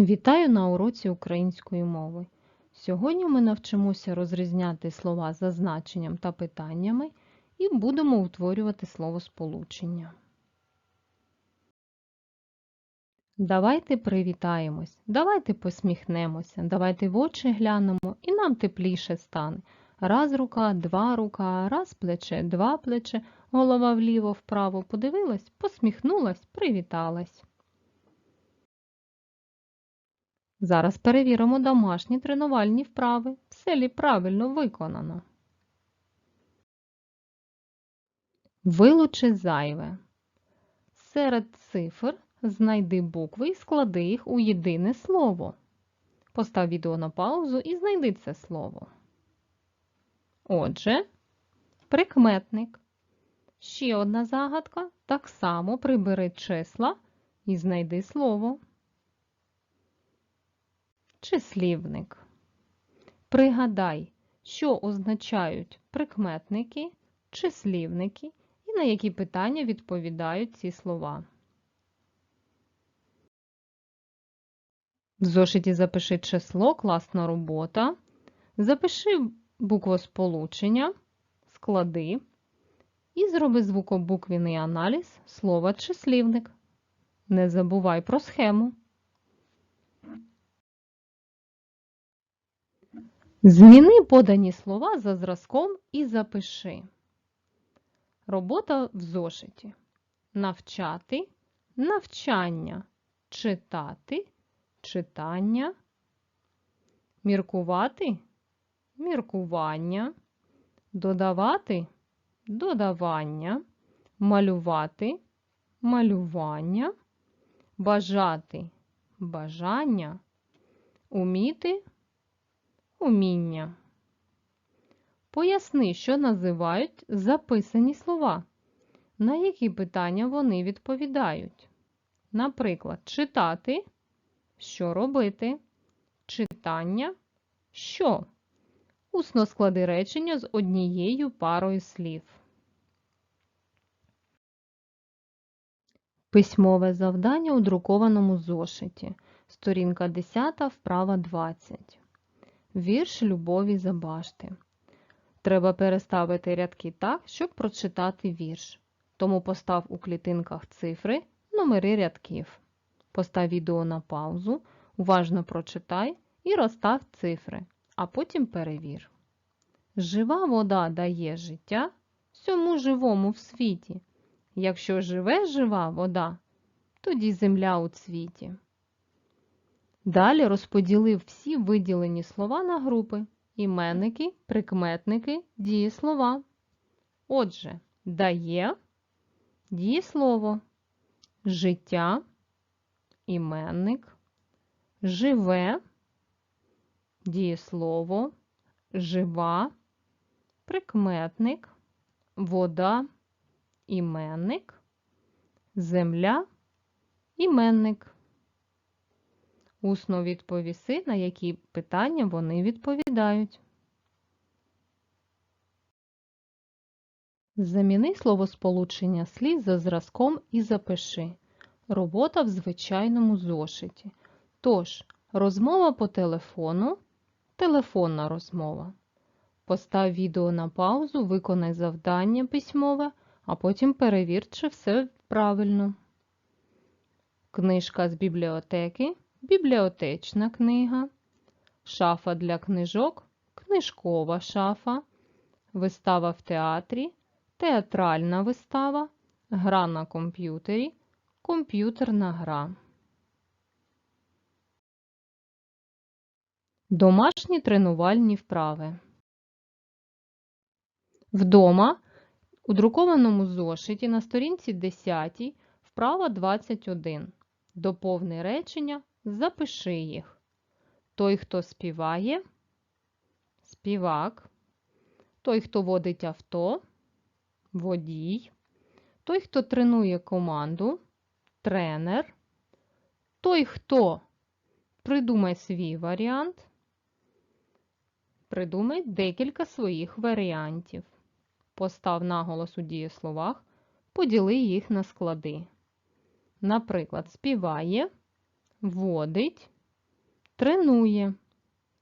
Вітаю на уроці української мови. Сьогодні ми навчимося розрізняти слова за значенням та питаннями і будемо утворювати словосполучення. Давайте привітаємось, давайте посміхнемося, давайте в очі глянемо і нам тепліше стане. Раз рука, два рука, раз плече, два плече, голова вліво-вправо подивилась, посміхнулась, привіталась. Зараз перевіримо домашні тренувальні вправи. Все лі правильно виконано. Вилучи зайве. Серед цифр знайди букви і склади їх у єдине слово. Постав відео на паузу і знайди це слово. Отже, прикметник. Ще одна загадка. Так само прибери числа і знайди слово. Числівник. Пригадай, що означають прикметники, числівники і на які питання відповідають ці слова. В зошиті запиши число, класна робота. Запиши буквосполучення, склади і зроби звукобуквіний аналіз слова числівник. Не забувай про схему. Зміни подані слова за зразком і запиши. Робота в зошиті. Навчати, навчання, читати, читання, міркувати, міркування, додавати, додавання, малювати, малювання, бажати, бажання, уміти, уміння. Поясни, що називають записані слова, на які питання вони відповідають. Наприклад, читати, що робити, читання, що. Усно склади речення з однією парою слів. Письмове завдання у друкованому зошиті. Сторінка 10, вправа 20. Вірш Любові Забашти. Треба переставити рядки так, щоб прочитати вірш. Тому постав у клітинках цифри, номери рядків. Постав відео на паузу, уважно прочитай і розстав цифри, а потім перевір. Жива вода дає життя всьому живому в світі. Якщо живе жива вода, тоді земля у цвіті. Далі розподілив всі виділені слова на групи іменники, прикметники, дієслова. Отже, дає дієслово, життя, іменник, живе, дієслово, жива, прикметник, вода, іменник, земля, іменник. Усно відповіси, на які питання вони відповідають. Заміни словосполучення слів за зразком і запиши. Робота в звичайному зошиті. Тож, розмова по телефону, телефонна розмова. Постав відео на паузу, виконай завдання письмове, а потім перевір, чи все правильно. Книжка з бібліотеки бібліотечна книга, шафа для книжок, книжкова шафа, вистава в театрі, театральна вистава, гра на комп'ютері, комп'ютерна гра. Домашні тренувальні вправи. Вдома у друкованому зошиті на сторінці 10 вправа 21. Доповни речення Запиши їх. Той, хто співає, співак, той, хто водить авто, водій, той, хто тренує команду, тренер, той, хто придумай свій варіант, придумай декілька своїх варіантів. Постав наголос у дієсловах, поділи їх на склади. Наприклад, співає водить, Тренує.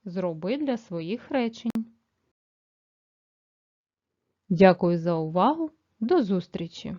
Зроби для своїх речень. Дякую за увагу. До зустрічі!